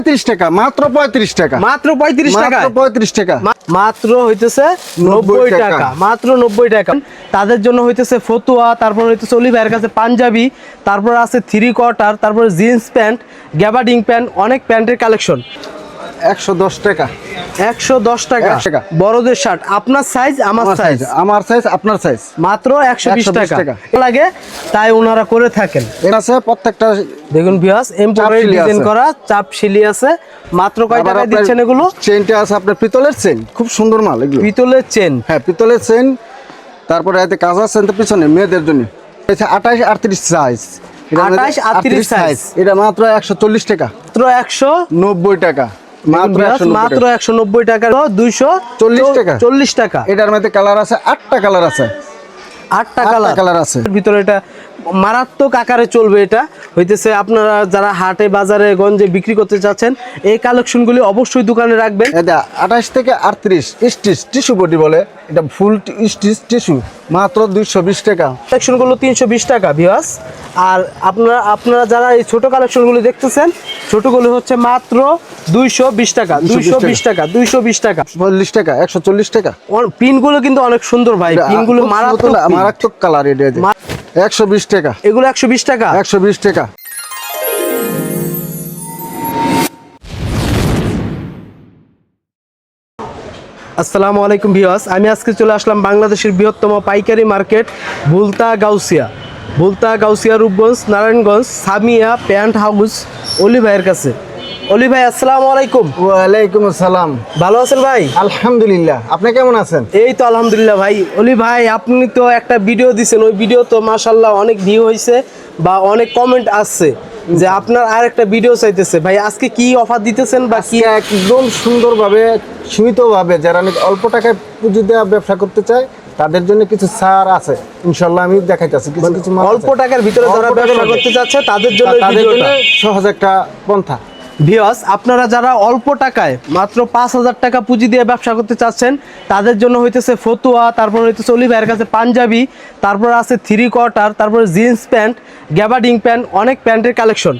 পঁয়ত্রিশ টাকা মাত্র পঁয়ত্রিশ টাকা। মাত্র পঁয়ত্রিশ টাকা মাত্র পঁয়ত্রিশ টাকা। মাত্র হইতেছে 90 নব্বই টাকা। মাত্র নব্বই টাকা। তাদের জন্য হইতেছে ফতুয়া তারপর হইতেছে অলি ভাইয়ের কাছে পাঞ্জাবি তারপর আছে থ্রি কোয়ার্টার তারপর জিন্স প্যান্ট গ্যাবার্ডিং প্যান্ট অনেক প্যান্টের কালেকশন একশো দশ টাকা। একশো দশ টাকা। 100 টাকা। বড়দের শার্ট আপনার সাইজ আমার সাইজ আমার সাইজ আপনার সাইজ মাত্র একশো বিশ 120 টাকা। লাগে তাই ওনারা করে থাকেন। এর আছে প্রত্যেকটা দেখুন ভিউয়ার্স এমব্রয়ডারি ডিজাইন করা চাপ শিলি আছে। মাত্র কয় টাকায় দিচ্ছেন এগুলো? চেনটা আছে আপনার পিতলের চেন খুব সুন্দর মাল এগুলো। পিতলের চেন হ্যাঁ পিতলের চেন তারপরে এতে কাজ আছে তো পিছনে মেয়েদের জন্য। আঠাশ আটত্রিশ সাইজ 28, 38 সাইজ এটা মাত্র একশো চল্লিশ টাকা। মাত্র একশো নব্বই টাকা। মাত্র একশো নব্বই টাকা। দুইশো 40 টাকা। চল্লিশ টাকা। এটার মধ্যে কালার আছে আটটা কালার আছে। আটটা কালার। কালার আছে। ভিতরে এটা মারাত্মক আকারে চলবে এটা। হইতেছে আপনারা যারা হাটে বাজারে গঞ্জে বিক্রি করতে চাচ্ছেন এই কালেকশনগুলি অবশ্যই দোকানে রাখবেন। এটা আঠাশ থেকে আটত্রিশ স্টিচ টিস্যু বডি বলে। এটা ফুল স্টিচ টিস্যু। মাত্র দুইশো বিশ টাকা। কালেকশনগুলো তিনশো বিশ টাকা ভিওয়াস আর আপনারা আপনারা যারা এই ছোট কালেকশনগুলো দেখতেছেন ছোটগুলো হচ্ছে মাত্র দুইশো বিশ টাকা দুইশো বিশ টাকা। দুইশো বিশ টাকা চল্লিশ টাকা একশো চল্লিশ টাকা। পিনগুলো কিন্তু অনেক সুন্দর ভাই পিনগুলো মারাত্মক মারাত্মক কালার এটা একশো বিশ টাকা। এগুলো একশো বিশ টাকা। একশো বিশ টাকা। আসসালামু আলাইকুম ভিওয়াস আমি আজকে চলে আসলাম বাংলাদেশের বৃহত্তম পাইকারি market Bhulta Gausia. Bhulta Gausia Rupganj Narayanganj Samia pant house Oli ভাইয়ের কাছে। অলি ভাই আসসালামু আলাইকুম। ওয়ালাইকুম আসসালাম। ভালো আছেন ভাই? আলহামদুলিল্লাহ। আপনি কেমন আছেন? এই তো আলহামদুলিল্লাহ ভাই। অলি ভাই আপনি তো একটা ভিডিও দিছেন। ওই ভিডিও তো মাশাল্লাহ অনেক ভিউ হয়েছে বা অনেক কমেন্ট আসছে। যে আপনার আর একটা ভিডিও চাইতেছে। ভাই আজকে কি অফার দিতেছেন বা কি? একদম সুন্দরভাবে সীমিতভাবে যারা অল্প টাকায় পুঁজি দেওয়া ব্যবসা করতে চায় তাদের জন্য কিছু ছাড় আছে। ইনশাল্লাহ আমি দেখাইতেছি কিছু কিছু অল্প টাকার ভিতরে যারা ব্যবসা করতে চাচ্ছে তাদের জন্য তাদের জন্য সহজ একটা পন্থা। ভিওস আপনারা যারা অল্প টাকায় মাত্র পাঁচ হাজার টাকা পুঁজি দিয়ে ব্যবসা করতে চাচ্ছেন তাদের জন্য হইতেছে ফতুয়া তারপর হইতেছে অলি ভাইয়ের কাছে পাঞ্জাবি তারপর আছে থ্রি কোয়ার্টার তারপর জিন্স প্যান্ট গ্যাবার্ডিং প্যান্ট অনেক প্যান্টের কালেকশন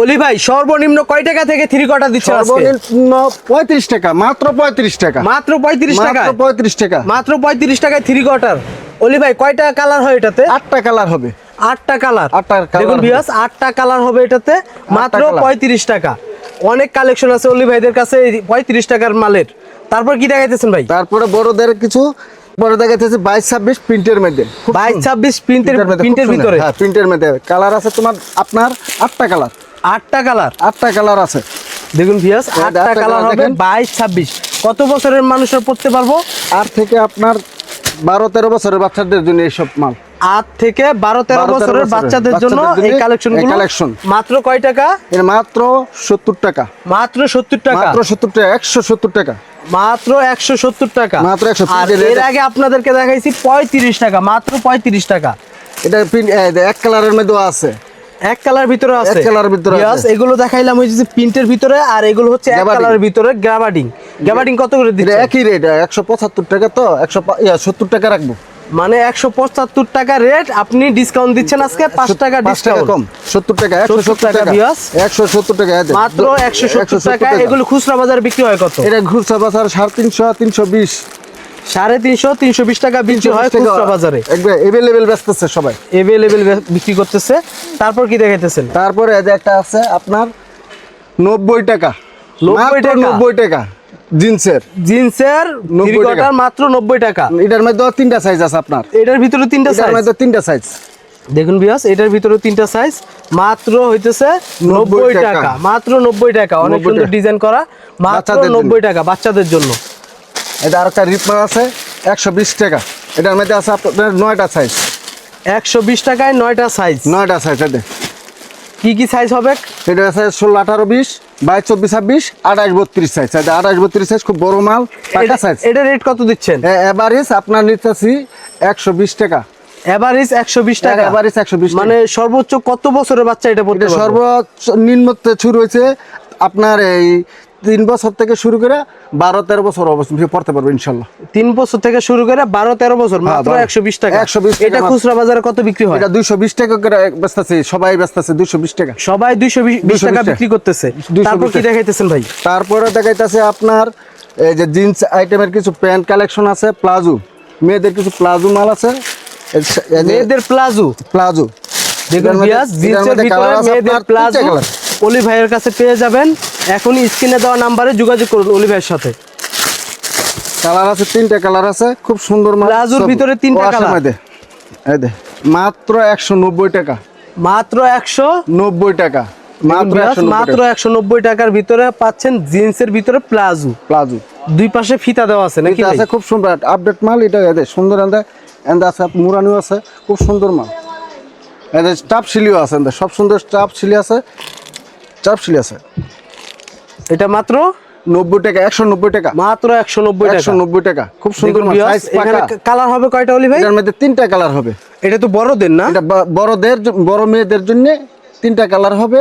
অলি ভাই সর্বনিম্ন কয় টাকা থেকে থ্রি কোয়ার্টার দিচ্ছে সর্বনিম্ন পঁয়ত্রিশ টাকা মাত্র পঁয়ত্রিশ টাকা। মাত্র পঁয়ত্রিশ টাকা পঁয়ত্রিশ টাকা। মাত্র পঁয়ত্রিশ টাকায় থ্রি কোয়ার্টার অলি ভাই কয়টা কালার হয় এটাতে? আটটা কালার হবে। আটটা কালার। দেখুন। ভিউয়ার্স আটটা কালার হবে এটাতে। মাত্র পঁয়ত্রিশ টাকা। অনেক কালেকশন আছে অলি ভাইদের কাছে পঁয়ত্রিশ টাকার মালের। তারপর কি দেখাইতেছেন ভাই? তারপরে বড়দের কিছু বড় দেখাইতেছে বাইশ ছাব্বিশ প্রিন্টের মধ্যে। বাইশ ছাব্বিশ প্রিন্টের Print এর মধ্যে, প্রিন্টের ভিতরে? হ্যাঁ প্রিন্টের মধ্যে। কালার আছে তোমার আপনার আটটা কালার। আটটা কালার? আটটা কালার আছে। দেখুন হ্যাঁ, আটটা কালার হবে বাইশ ছাব্বিশ। কত বছরের মানুষরা পড়তে পারব? আর থেকে আপনার বারো তেরো বছরের বাচ্চাদের জন্য এইসব মাল। আট থেকে বারো তেরো বছরের বাচ্চাদের জন্য এই জন্য কালেকশন মাত্র কয় টাকা? এর মাত্র সত্তর টাকা। মাত্র সত্তর টাকা? মাত্র সত্তর টাকা একশো সত্তর টাকা। মাত্র একশো সত্তর টাকা। মাত্র 170 টাকা। এর আগে আপনাদেরকে দেখাইছি পঁয়ত্রিশ টাকা মাত্র পঁয়ত্রিশ টাকা। এটা এক কালারের মধ্যেও আছে। এক কালার ভিতরে আছে। এক colour ভিতরে আছে। এগুলো দেখাইলাম ওই যে প্রিন্টের ভিতরে আর এগুলো হচ্ছে এক। কালারের ভিতরে গ্রাবাডিং গ্রাবাডিং কত করে দিচ্ছে একই রেট একশো পঁচাত্তর টাকা তো একশো সত্তর টাকা রাখব। মানে একশো পঁচাত্তর টাকা রেট আপনি ডিসকাউন্ট দিচ্ছেন আজকে পাঁচ টাকা ডিসকাউন্ট কম। সত্তর টাকা একশো সত্তর টাকা বিয়াস। একশো সত্তর টাকা মাত্র একশো সত্তর টাকা এগুলো খুচরা বাজার বিক্রি হয় কত? এটা ঘুরছে বাজার সাড়ে তিনশো তিনশো বিশ। সাড়ে তিনশো তিনশো বিশ টাকা বিক্রি হয় খুচরা বাজারে। একবার এভেলেবেল বেচতেছে সবাই। এভেলেবেল বিক্রি করতেছে। তারপর কি দেখাইতেছেন? তারপরে একটা আছে আপনার নব্বই টাকা। 90 মাত্র টাকা? নব্বই টাকা। জিন্সের। জিন্সের 90 থ্রি মাত্র নব্বই টাকা। এটার মধ্যে তিনটা সাইজ আছে আপনার। এটার ভিতরে তিনটা এটার সাইজ মধ্যে তিনটা সাইজ দেখুন বিয়াস এটার ভিতরে তিনটা সাইজ মাত্র হইতেছে নব্বই টাকা। মাত্র নব্বই টাকা। অনেক সুন্দর ডিজাইন করা মাত্র। নব্বই টাকা বাচ্চাদের জন্য। এটা আর একটা রিপমার আছে একশো বিশ টাকা। এটার মধ্যে আছে আপনার নয়টা সাইজ একশো বিশ টাকায় নয়টা সাইজ নয়টা সাইজ এতে কি কি সাইজ হবে? এটা আছে ষোলো আঠারো বিশ। বাইশ চব্বিশ ছাব্বিশ আঠাশ বত্রিশ সাইজ আঠাশ বত্রিশ সাইজ খুব বড় মাল পাকা সাইজ এটা রেট কত দিচ্ছেন? এভারেজ আপনার নিতেছি একশো বিশ টাকা। এভারেজ একশো বিশ টাকা? এভারেজ একশো বিশ মানে সর্বোচ্চ কত বছরের বাচ্চা এটা পড়তে এটা সর্বোচ্চ নিম্ন শুরু হয়েছে আপনার এই তিন বছর থেকে শুরু করে বারো তেরো বছর অবস্থা পড়তে পারবে ইনশাল্লাহ। তিন বছর থেকে শুরু করে বারো তেরো বছর হ্যাঁ, মাত্র একশো বিশ টাকা। 120 টাকা এটা খুচরা বাজারে কত বিক্রি হয়? এটা দুইশো বিশ টাকা করে বেচতেছে সবাই বেচতেছে দুইশো বিশ টাকা। সবাই দুইশো বিশ টাকা। বিক্রি করতেছে। তারপর কি দেখাইতেছেন ভাই? তারপরে দেখাইতেছে আপনার এই যে জিন্স আইটেমের কিছু প্যান্ট কালেকশন আছে প্লাজো। মেয়েদের কিছু প্লাজো মাল আছে। মেয়েদের প্লাজো? প্লাজো। দেখুন জিন্সের ভিতরে মেয়েদের প্লাজো। অলি ভাইয়ের কাছে পেয়ে যাবেন। এখনই স্ক্রিনে দেওয়া নাম্বারে যোগাযোগ করুন অলি ভাইয়ের সাথে। কালার আছে তিনটা কালার আছে খুব সুন্দর মাল। প্লাজোর ভিতরে তিনটা কালার। মাত্র একশো নব্বই টাকা। মাত্র একশো নব্বই টাকা মাত্র একশো নব্বই টাকার ভিতরে পাচ্ছেন জিন্সের ভিতরে প্লাজো। প্লাজো। দুই পাশে ফিতা দেওয়া আছে নাকি আছে খুব সুন্দর। আপডেট মাল এটা এদের সুন্দর এন্দা এন্দা আছে মুরানিও আছে খুব সুন্দর মাল। এদের স্টাফ শিলিও আছে এন্দা সব সুন্দর স্টাফ শিলি আছে। চাপ শিলি আছে। এটা মাত্র নব্বই টাকা একশো নব্বই টাকা। মাত্র একশো নব্বই একশো নব্বই টাকা। খুব সুন্দর কালার হবে কয়টা অলি ভাই? এটার মধ্যে তিনটা কালার হবে। এটা তো বড়দের না? এটা বড়দের বড় মেয়েদের জন্য তিনটা কালার হবে।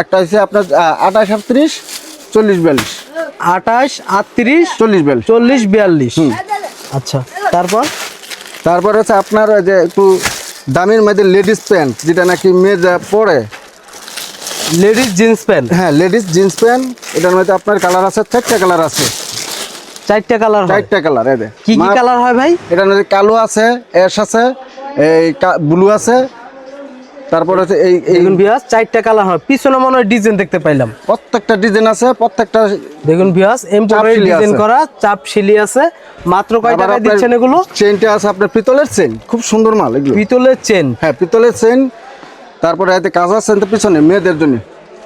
একটা হচ্ছে আপনার আঠাশ আটত্রিশ চল্লিশ বিয়াল্লিশ। আঠাশ আটত্রিশ চল্লিশ বিয়াল্লিশ। চল্লিশ বিয়াল্লিশ। আচ্ছা তারপর? তারপর হচ্ছে আপনার যে একটু দামের মধ্যে লেডিস প্যান্ট যেটা নাকি মেয়েরা পরে। Ladies jeans pant? হ্যাঁ লেডিস জিন্স প্যান্ট। এটার মধ্যে আপনার কালার আছে চারটা কালার আছে। চারটা কালার হয়? চারটা কালার এদের কি কি কালার হয় ভাই? এটার মধ্যে কালো আছে অ্যাশ আছে এই ব্লু আছে। তারপরে এই দেখুন বিয়াস চারটা কালার হয়। পিছনে মনে হয় ডিজাইন দেখতে পাইলাম। প্রত্যেকটা ডিজাইন আছে প্রত্যেকটা দেখুন বিয়াস এমব্রয়ডারি ডিজাইন করা চাপ শিলি আছে। মাত্র কয় আপনার দিচ্ছেন এগুলো? চেনটা আছে আপনার পিতলের চেন খুব সুন্দর মাল এগুলো। পিতলের চেন হ্যাঁ পিতলের চেন তারপরে এতে কাজ আছে তো পিছনে মেয়েদের জন্য।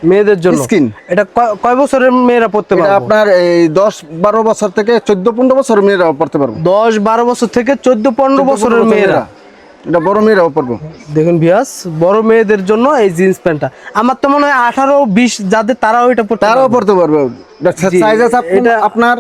মেয়েদের জন্য? স্কিন। এটা কয়- বছরের মেয়েরা পড়তে পারবে? আপনার এই 10 12 বছর থেকে 14 15 বছরের মেয়েরা পড়তে পারবে। 10 12 বছর থেকে চোদ্দ পনেরো বছরের মেয়েরা। এটা বড় মেয়েরাও পারব। দেখুন বিয়াস বড় মেয়েদের জন্য এই জিন্স প্যান্টটা। আমার তো মনে হয় আঠারো বিশ যাদের তারাও এটা পড়তে তারাও পারবে। পড়তে পারবে। সাইজ আছে এটা- আপনার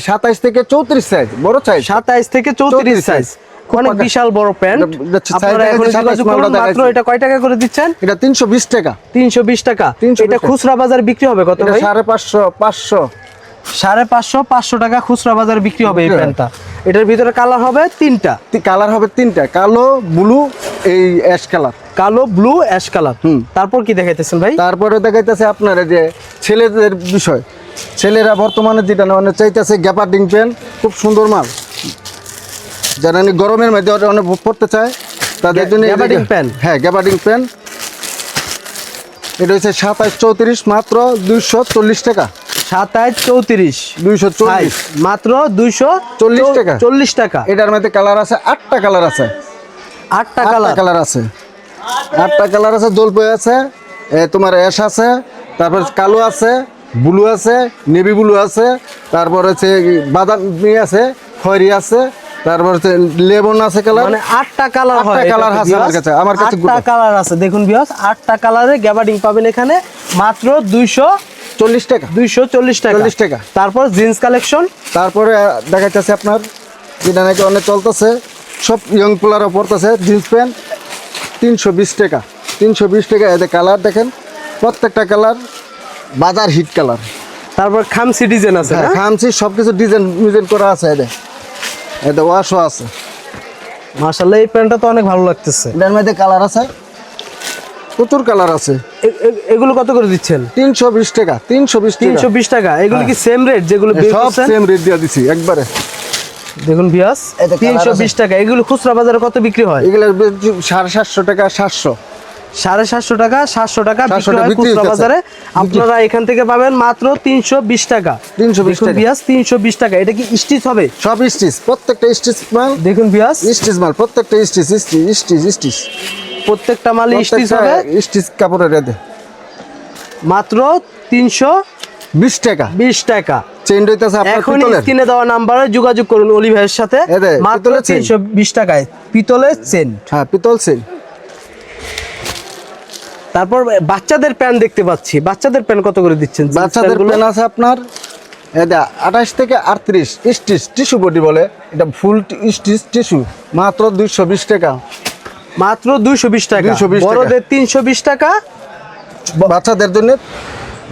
সাতাইশ থেকে চৌত্রিশ সাইজ বড় সাইজ সাতাইশ থেকে চৌত্রিশ সাইজ অনেক বিশাল বড় প্যান্ট। এটা- এটা আপনারা এখন যাচ্ছে যোগাযোগ 27 করুন মালটা মাত্র এটা কয় টাকা করে দিচ্ছেন? এটা তিনশো বিশ টাকা। তিনশো বিশ টাকা। 320 এটা খুচরা বাজার বিক্রি হবে কত ভাই? সাড়ে পাঁচশো পাঁচশো। সাড়ে পাঁচশো পাঁচশো টাকা খুচরা বাজার বিক্রি হবে এই প্যান্টটা। এটার ভিতরে কালার হবে তিনটা। কালার হবে তিনটা কালো ব্লু এই অ্যাশ কালার। কালো ব্লু অ্যাশ কালার। হুম। তারপর কি দেখাইতেছেন ভাই? তারপরে দেখাইতেছে আপনার যে ছেলেদের বিষয়। ছেলেরা বর্তমানে যেটা মানে চাইতেছে গ্যাপার্ডিং প্যান্ট খুব সুন্দর মাল। যারা গরমের মধ্যে অনেক পড়তে চায় তাদের জন্য যে- প্যান্ট? হ্যাঁ গ্যাপার্ডিং প্যান্ট। এটা হচ্ছে সাতাশ চৌত্রিশ মাত্র দুইশো চল্লিশ টাকা। সাতাইশ চৌত্রিশ। দুইশো চল্লিশ। মাত্র দুইশো 40 টাকা। চল্লিশ টাকা। এটার মধ্যে কালার আছে আটটা কালার আছে। আটটা কালার। কালার আছে। আটটা কালার আছে জলপাই আছে তোমার অ্যাশ আছে তারপর কালো আছে ব্লু আছে নেভি ব্লু আছে তারপর হচ্ছে বাদামি আছে খয়রি আছে তারপর হচ্ছে লেবন আছে কালার। মানে আটটা কালার হয় এটাতে আছে আমার কাছে, আমার কাছে আটটা কালার আছে। দেখুন বিয়াস আটটা কালারে গ্যাবার্ডিং পাবেন এখানে। মাত্র দুইশো চল্লিশ টাকা। দুইশো চল্লিশ টাকা। 40 টাকা। তারপর জিন্স কালেকশন? তারপরে দেখা যাচ্ছে আপনার যেটা নাকি অনেক চলতেছে সব ইয়ং প্লেয়ারও পড়তেছে জিন্স প্যান্ট তিনশো বিশ টাকা। তিনশো বিশ টাকা এতে কালার দেখেন প্রত্যেকটা কালার বাজার হিট কালার। তারপর খামসি ডিজাইন আছে হ্যাঁ না? সব কিছু ডিজাইন ডিজাইন করা আছে এতে এতে ওয়াশও আছে। মাশাআল্লাহ এই প্যান্টটা তো অনেক ভালো লাগতেছে। এটার মধ্যে কালার আছে। প্রচুর কালার আছে। এগুলো কত করে দিচ্ছেন? তিনশো বিশ টাকা তিনশো বিশ তিনশো বিশ টাকা। এগুলো কি সেম রেট যেগুলো সব সেম রেট দিয়ে দিছি একবারে। দেখুন বিয়াস তিনশো বিশ টাকা। এগুলো খুচরা বাজারে কত বিক্রি হয়? এগুলো সাড়ে সাতশো টাকা সাতশো। সাড়ে সাতশো টাকা সাতশো টাকা হয় খুচরা বাজারে। আপনারা এখান থেকে পাবেন মাত্র তিনশো বিশ টাকা। 320 দেখুন টাকা। বিয়াস তিনশো বিশ টাকা। এটা কি স্টিচ হবে? সব স্টিচ প্রত্যেকটা স্টিচ মাল। দেখুন বিয়াস স্টিচ মাল প্রত্যেকটা স্টিচ স্টিচ স্টিচ স্টিচ। প্রত্যেকটা মালে স্টিচ হবে। স্টিচ কাপড়ের রেদে মাত্র তিনশো বিশ টাকা। বিশ টাকা। চেন রইতেছে আপনার এখন স্ক্রিনে দেওয়া নাম্বারে যোগাযোগ করুন অলি ভাইয়ের সাথে। মাত্র। তিনশো বিশ টাকায়। পিতলের চেন হ্যাঁ পিতল চেন তারপর বাচ্চাদের প্যান্ট দেখতে পাচ্ছি। বাচ্চাদের প্যান্ট কত করে দিচ্ছেন? বাচ্চাদের? প্যান আছে আপনার এটা আঠাশ থেকে আটত্রিশ। স্টিচ টিস্যু বডি বলে। এটা ফুল স্টিচ টিস্যু। মাত্র দুইশো বিশ টাকা। মাত্র দুইশো বিশ টাকা। 220 বড়দের তিনশো বিশ টাকা। বাচ্চাদের জন্য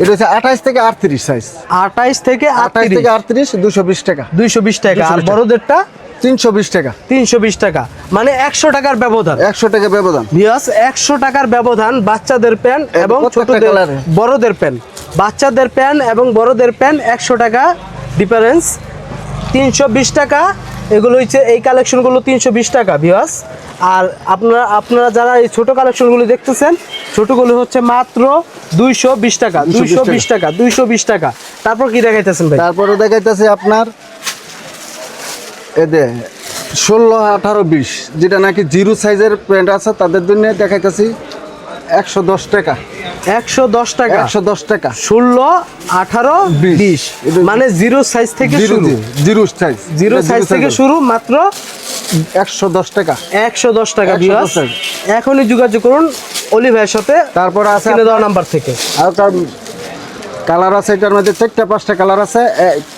এটা হচ্ছে আঠাইশ থেকে আটত্রিশ সাইজ আঠাইশ থেকে আঠাইশ থেকে আটত্রিশ। দুশো বিশ টাকা। দুইশো বিশ টাকা। আর 220 বড়দেরটা? তিনশো বিশ টাকা। তিনশো বিশ টাকা। মানে একশো টাকার ব্যবধান। একশো টাকা ব্যবধান। বিয়াস একশো টাকার ব্যবধান বাচ্চাদের প্যান্ট এবং ছোটদের বড়দের প্যান্ট। বাচ্চাদের প্যান্ট এবং বড়দের প্যান্ট একশো টাকা। ডিফারেন্স তিনশো বিশ টাকা এগুলো হচ্ছে এই কালেকশনগুলো তিনশো বিশ টাকা বিয়াস আর আপনারা আপনারা যারা এই ছোট কালেকশনগুলো দেখতেছেন ছোটগুলো হচ্ছে মাত্র দুইশো বিশ টাকা দুইশো বিশ টাকা। দুইশো বিশ টাকা। তারপর কি দেখাইতেছেন ভাই? তারপরে দেখাইতেছে আপনার এদে ষোলো আঠারো বিশ যেটা নাকি জিরো সাইজের প্যান্ট আছে তাদের জন্য দেখাইতেছি একশো দশ টাকা। একশো দশ টাকা। একশো দশ টাকা। ষোলো আঠারো বিশ। মানে জিরো সাইজ থেকে শুরু। Zero size. জিরো সাইজ থেকে শুরু মাত্র একশো দশ টাকা। একশো দশ টাকা 110 এখনই যোগাযোগ করুন অলি ভাইয়ের সাথে। তারপরে আছে দেওয়া নাম্বার থেকে। আর তার কালার আছে এটার মধ্যে চারটা পাঁচটা কালার আছে।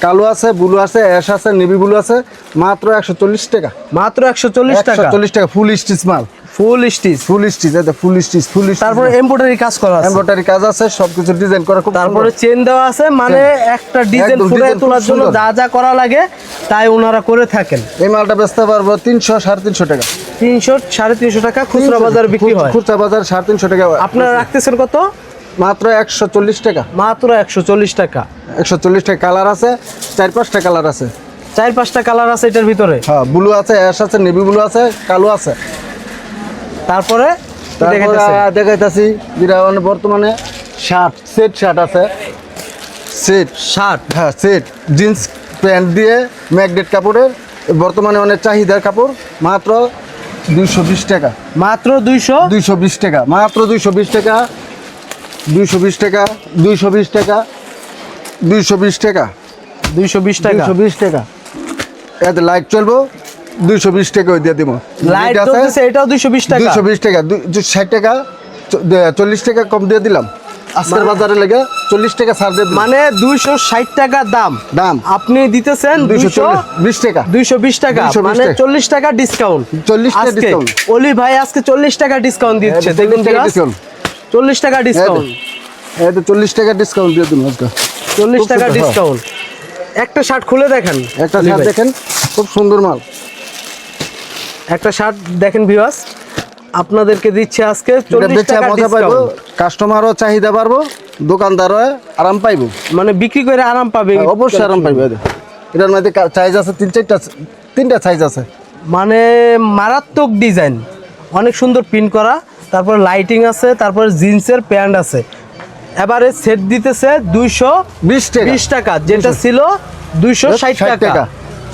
কালো আছে ব্লু আছে অ্যাশ আছে নেভি ব্লু আছে। মাত্র একশো চল্লিশ টাকা। মাত্র একশো চল্লিশ টাকা। চল্লিশ টাকা ফুল স্টিচ মাল। ফুল স্টিচ ফুল স্টিচ এটা ফুল স্টিচ ফুল তারপরে এমব্রয়ডারি কাজ করা আছে। এমব্রয়ডারি কাজ আছে সবকিছু ডিজাইন করা খুব তারপরে চেন দেওয়া আছে মানে একটা ডিজাইন ফুটে তোলার জন্য যা যা করা লাগে তাই ওনারা করে থাকেন। এই মালটা বেচতে পারব তিনশো সাড়ে তিনশো টাকা। তিনশো সাড়ে তিনশো টাকা খুচরা বাজার বিক্রি হয়। খুচরা বাজার সাড়ে তিনশো টাকা। আপনারা রাখতেছেন কত? মাত্র একশো চল্লিশ টাকা। মাত্র একশো চল্লিশ টাকা। একশো চল্লিশ টাকা কালার আছে চার পাঁচটা কালার আছে। চার পাঁচটা কালার আছে এটার ভিতরে। হ্যাঁ ব্লু আছে অ্যাশ আছে নেভি ব্লু আছে কালো আছে। তারপরে দেখাইতেছি। যেটা মানে বর্তমানে শার্ট সেট শার্ট আছে। সেট শার্ট হ্যাঁ সেট জিন্স প্যান্ট দিয়ে ম্যাগনেট কাপড়ের বর্তমানে অনেক চাহিদার কাপড় মাত্র দুইশো বিশ টাকা। মাত্র দুইশো? দুইশো বিশ টাকা মাত্র দুইশো বিশ টাকা দুইশো বিশ টাকা দুইশো বিশ টাকা দুইশো বিশ টাকা। দুইশো বিশ টাকা। দুইশো বিশ টাকা। এতে লাইট চলবো। দুইশো বিশ টাকা দিয়ে দিব। লাইট জ্বলতেছে এটাও দুইশো বিশ টাকা। দুইশো বিশ টাকা দুই ষাট টাকা চল্লিশ টাকা কম দিয়ে দিলাম। আজকের বাজারে লেগে চল্লিশ টাকা ছাড় দিয়ে মানে দুইশো ষাট টাকা দাম। দাম। আপনি দিতেছেন দুইশো দুইশো বিশ টাকা। দুইশো বিশ টাকা 220 মানে। চল্লিশ টাকা ডিসকাউন্ট 40 টাকা discount। অলি ভাই আজকে চল্লিশ টাকা ডিসকাউন্ট দিচ্ছে দেখুন। চল্লিশ টাকা ডিসকাউন্ট এই তো চল্লিশ টাকা ডিসকাউন্ট দিয়ে দিন আজকে। চল্লিশ টাকা হ্যাঁ। ডিসকাউন্ট একটা শার্ট খুলে দেখেন। একটা শার্ট দেখেন খুব সুন্দর মাল। একটা শার্ট দেখেন ভিউয়ার্স আপনাদেরকে দিচ্ছে আজকে চল্লিশ টাকা ডিসকাউন্ট কাস্টমারও চাহিদা পারব দোকানদারও আরাম পাইবো। মানে বিক্রি করে আরাম পাবে। হ্যাঁ, অবশ্যই আরাম পাইবো। এটার মধ্যে সাইজ আছে তিন চারটা তিনটা সাইজ আছে। মানে মারাত্মক ডিজাইন অনেক সুন্দর প্রিন্ট করা তারপর লাইটিং আছে তারপর জিন্সের প্যান্ট আছে। এবারে সেট দিতেছে দুইশো বিশ টাকা। বিশ টাকা যেটা ছিল দুইশো ষাট টাকা। টাকা।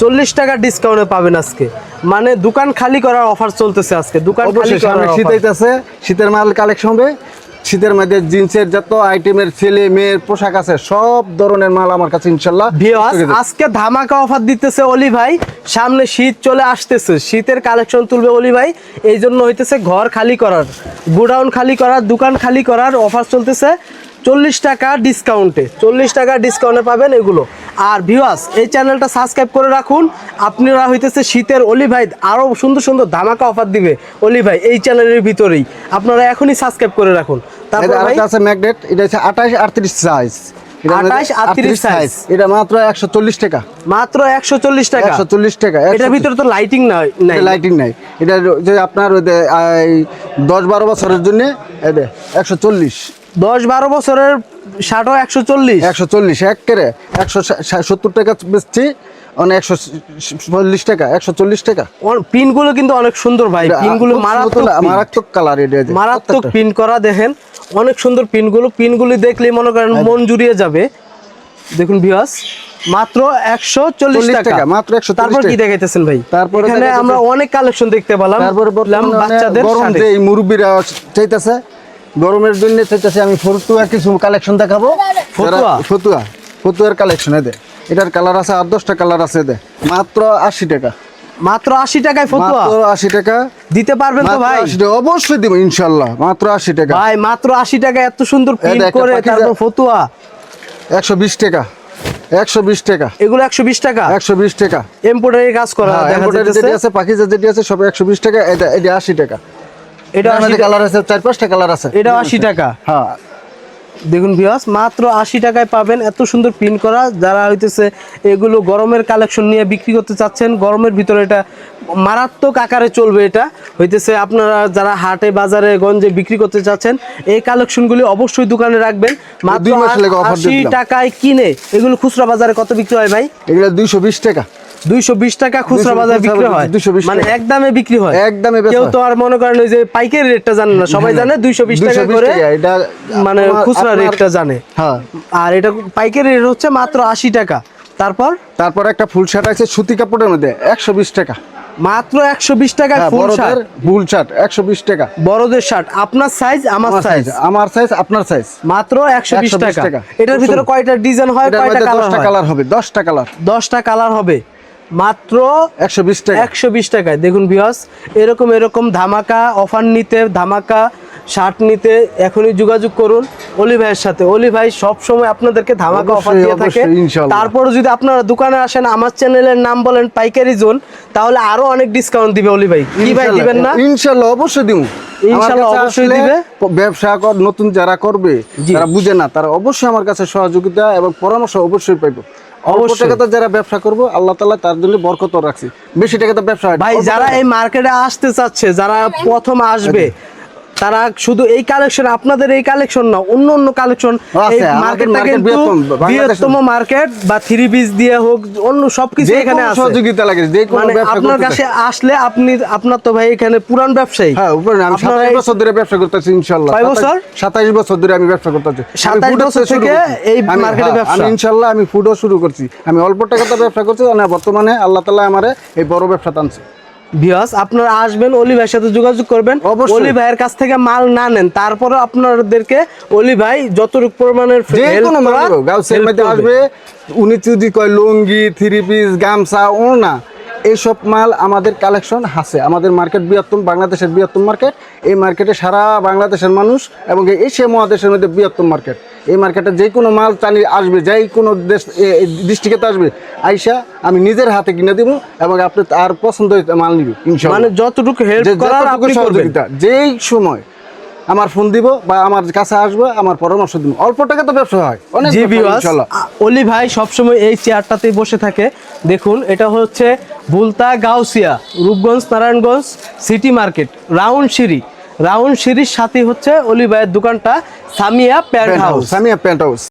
চল্লিশ টাকা ডিসকাউন্টে পাবেন আজকে। মানে দোকান খালি করার অফার চলতেছে আজকে দোকান খালি করার শীত। আইতাছে শীতের মাল কালেকশন হবে শীতের মধ্যে জিন্সের যত আইটেমের ছেলে মেয়ের পোশাক আছে সব ধরনের মাল আমার কাছে ইনশাল্লাহ আজকে ধামাকা অফার দিতেছে অলি ভাই সামনে শীত চলে আসতেছে শীতের কালেকশন তুলবে অলি ভাই এই জন্য হইতেছে ঘর খালি করার গোডাউন খালি করার দোকান খালি করার অফার চলতেছে চল্লিশ টাকা ডিসকাউন্টে চল্লিশ টাকা ডিসকাউন্টে পাবেন এগুলো। আর ভিউয়ার্স এই চ্যানেলটা সাবস্ক্রাইব করে রাখুন। আপনারা হইতেছে শীতের অলি ভাই আরও সুন্দর সুন্দর ধামাকা অফার দিবে অলি ভাই এই চ্যানেলের ভিতরেই। আপনারা এখনই সাবস্ক্রাইব করে রাখুন। তারপর আছে ম্যাগনেট এটা হচ্ছে আঠাশ আটত্রিশ সাইজ 28, 38 size। এটা মাত্র একশো চল্লিশ টাকা। মাত্র একশো চল্লিশ টাকা। একশো চল্লিশ টাকা এটার ভিতরে তো লাইটিং নাই। লাইটিং নাই। এটা যে আপনার দশ বারো বছরের জন্য একশো চল্লিশ। দশ বারো বছরের ষাটও একশো চল্লিশ। একশো চল্লিশ এক কেড়ে একশো সত্তর টাকা বেচছি অনেক একশো চল্লিশ টাকা একশো চল্লিশ টাকা। পিনগুলো কিন্তু অনেক সুন্দর ভাই পিনগুলো মারাত্মক মারাত্মক কালার মারাত্মক পিন করা দেখেন অনেক সুন্দর পিনগুলো। পিনগুলি দেখলেই মনে করেন মন জুড়িয়ে যাবে। দেখুন ভিউয়ার্স মাত্র একশো চল্লিশ টাকা। মাত্র 140 তারপর কি দেখাইতেছেন ভাই? তারপরে এখানে আমরা অনেক কালেকশন দেখতে পেলাম। তারপরে বললাম বাচ্চাদের এই মুরব্বীরা চাইতেছে গরমের জন্য চাইতেছে আমি ফতুয়া কিছু কালেকশন দেখাবো। ফতুয়া? ফতুয়া। ফতুয়ার কালেকশন এদের এটার কালার আছে আট দশটা কালার আছে এদের মাত্র আশি টাকা। মাত্র আশি টাকায় ফতুয়া? মাত্র আশি টাকা। দিতে পারবেন তো ভাই? অবশ্যই দিব ইনশাল্লাহ মাত্র আশি টাকা। ভাই মাত্র আশি টাকা এত সুন্দর করে তারপর ফতুয়া? একশো বিশ টাকা। একশো বিশ টাকা। এগুলো একশো বিশ টাকা? একশো বিশ টাকা। এমব্রয়ডারি কাজ করা হ্যাঁ, দেখা যেটি আছে পাখিজা যেটি আছে সব একশো বিশ টাকা। এটা এটা আশি টাকা। এটা এটা আশি কালার আছে চার পাঁচটা কালার আছে। এটাও আশি টাকা। হ্যাঁ। দেখুন ভিউয়ার্স মাত্র আশি টাকায় পাবেন এত সুন্দর প্রিন্ট করা। যারা হইতেছে এগুলো গরমের কালেকশন নিয়ে বিক্রি করতে চাচ্ছেন গরমের ভিতরে এটা মারাত্মক আকারে চলবে এটা। হইতেছে আপনারা যারা হাটে বাজারে গঞ্জে বিক্রি করতে চাচ্ছেন এই কালেকশনগুলি অবশ্যই দোকানে রাখবেন। মাত্র আশি টাকায় কিনে এগুলো খুচরা বাজারে কত বিক্রি হয় ভাই? এগুলো দুইশো বিশ টাকা। দুইশো বিশ টাকা খুচরা বাজারে বিক্রি হয়। মানে টাকা। এক দামে বিক্রি হয়। একদমে কেউ তো আর মনে করেন ওই যে পাইকারি রেটটা জানে না। সবাই জানে দুইশো বিশ টাকা করে এটা মানে খুচরা রেটটা জানে। হ্যাঁ। আর এটা পাইকারি রেট হচ্ছে মাত্র আশি টাকা। তারপর? তারপর একটা ফুল শার্ট আছে সুতি কাপড়ের মধ্যে একশো বিশ টাকা। মাত্র একশো বিশ টাকা হ্যাঁ, ফুল শার্ট। ফুল শার্ট একশো বিশ টাকা। বড়দের শার্ট। আপনার সাইজ আমার সাইজ আমার সাইজ আপনার সাইজ মাত্র একশো বিশ 120 টাকা। এটার ভিতরে কয়টা ডিজাইন হয় কয়টা কালার হয়? কালার হবে দশটা কালার দশটা কালার হবে। মাত্র একশো বিশ টাকা। একশো বিশ টাকায়। দেখুন বিয়স এরকম এরকম ধামাকা অফার নিতে ধামাকা শার্ট নিতে এখনই যোগাযোগ করুন অলি ভাইয়ের সাথে। অলি ভাই সব সময় আপনাদেরকে ধামাকা অফার দিয়ে থাকে। তারপর যদি আপনারা দোকানে আসেন আমার চ্যানেলের নাম বলেন পাইকারি জোন তাহলে আরও অনেক ডিসকাউন্ট দিবে অলি ভাই। কি ভাই দিবেন না? ইনশাল্লাহ অবশ্যই দিব ইনশাল্লাহ, অবশ্যই দিবে। ব্যবসা কর- নতুন যারা করবে। তারা বুঝে না তারা অবশ্যই আমার কাছে সহযোগিতা এবং পরামর্শ অবশ্যই পাইবো। অবশ্যই। টাকাতে যারা ব্যবসা করব আল্লাহ তাআলা তার জন্য বরকত রাখছি। বেশি টাকাতে ব্যবসা হয় ভাই যারা এই মার্কেটে আসতে চাচ্ছে যারা প্রথম আসবে তারা শুধু এই কালেকশন আপনাদের এই কালেকশন না অন্য অন্য কালেকশন মার্কেটটা কিন্তু বৃহত্তম, মার্কেট বা থ্রি পিস দিয়ে হোক অন্য সবকিছু এখানে আছে। সহযোগিতা লাগে যে কোনো মানে আপনার কাছে আসলে আপনি আপনার তো ভাই এখানে পুরান ব্যবসায়ী। হ্যাঁ আমি আপনারা সাতাইশ এই- বছর ধরে ব্যবসা করতেছি ইনশাল্লাহ। কয় বছর? সাতাইশ বছর ধরে আমি ব্যবসা করতেছি। আমি 27 বছর থেকে। এই এ হ্যাঁ, ব্যবসা? আমি ইনশাল্লাহ আমি ফুডও শুরু করছি। আমি অল্প টাকাতে ব্যবসা করছি না বর্তমানে আল্লাহ তালা আমারে এই বড় ব্যবসা টানছে ভিউয়ার্স আপনারা আসবেন অলি ভাইয়ের সাথে যোগাযোগ করবেন। অলি ভাইয়ের কাছ থেকে মাল না নেন। তারপরে আপনাদেরকে অলি ভাই যতটুকু পরিমাণের আসবে উনি যদি কয় লুঙ্গি থ্রি পিস গামছা ওনা এইসব মাল আমাদের কালেকশন আছে। আমাদের মার্কেট বৃহত্তম বাংলাদেশের বৃহত্তম মার্কেট এই মার্কেটে সারা বাংলাদেশের মানুষ এবং এশিয়া মহাদেশের মধ্যে বৃহত্তম মার্কেট এই মার্কেটে যে কোনো মাল চালিয়ে আসবে যেই কোনো দেশ ডিস্ট্রিক্টে আসবে আইসা আমি নিজের হাতে কিনে দিব এবং আপনি তার পছন্দ মাল নিবে মানে যতটুকু হেল্প করার আপনি সহযোগিতা যেই সময় আমার ফোন দিব বা আমার কাছে আসবে আমার পরামর্শ দিব। অল্প টাকা তো ব্যবসা হয়। অনেক অলি ভাই সবসময় এই চেয়ারটাতেই বসে থাকে। দেখুন এটা হচ্ছে Bhulta Gausia Rupganj Narayanganj city market round সিঁড়ি রাউন্ড সিঁড়ির সাথে হচ্ছে অলিবায়ের দোকানটা Samia pant house. Samia pant house.